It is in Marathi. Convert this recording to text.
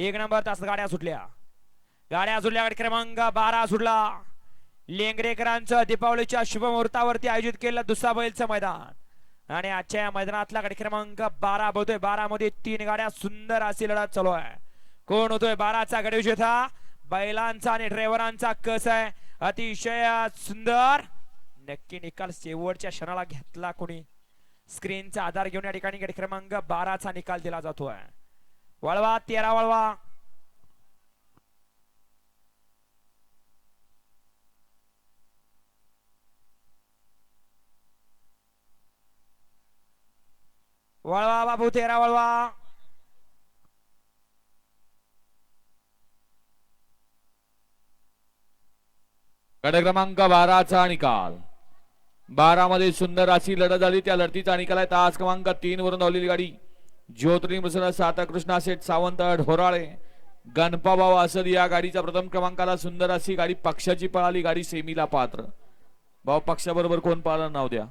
एक नंबर तास गाड्या सुटल्या. गाड्या सुटल्या गाडी क्रमांक बारा सुटला. लेंगरेकरांचं दीपावलीच्या शुभ मुहूर्तावरती आयोजित केलं दुसरा बैलचं मैदान. आणि आजच्या या मैदानातला गाडी क्रमांक बारा बोलतोय बारा मध्ये तीन गाड्या सुंदर अशी लढत चालू आहे. कोण होतोय? बाराचा गडी विजेता बैलांचा आणि ड्रायव्हरांचा कस आहे? अतिशय सुंदर. नक्की निकाल शेवटच्या क्षणाला घेतला कोणी? स्क्रीनचा आधार घेऊन या ठिकाणी गडी क्रमांक बाराचा निकाल दिला जातोय. वळवा तेरा वळवा. वळवा बाबू तेरा वळवा. गट क्रमांक बाराचा निकाल बारा मध्ये सुंदर अशी लढत झाली. त्या लढतीचा निकाल आहे. तास क्रमांक तीन वरून धावलेली गाडी. ज्योतिर्लिंग प्रसन्न साता कृष्णा सेठ सावंत ढोराळे गणपाबाव असद या गाडीच्या प्रथम क्रमांकाला सुंदर अशी गाडी पक्षाची पळाली गाडी सेमीला पात्र. भाऊ पक्षाबरोबर कोण पाळलं नाव द्या.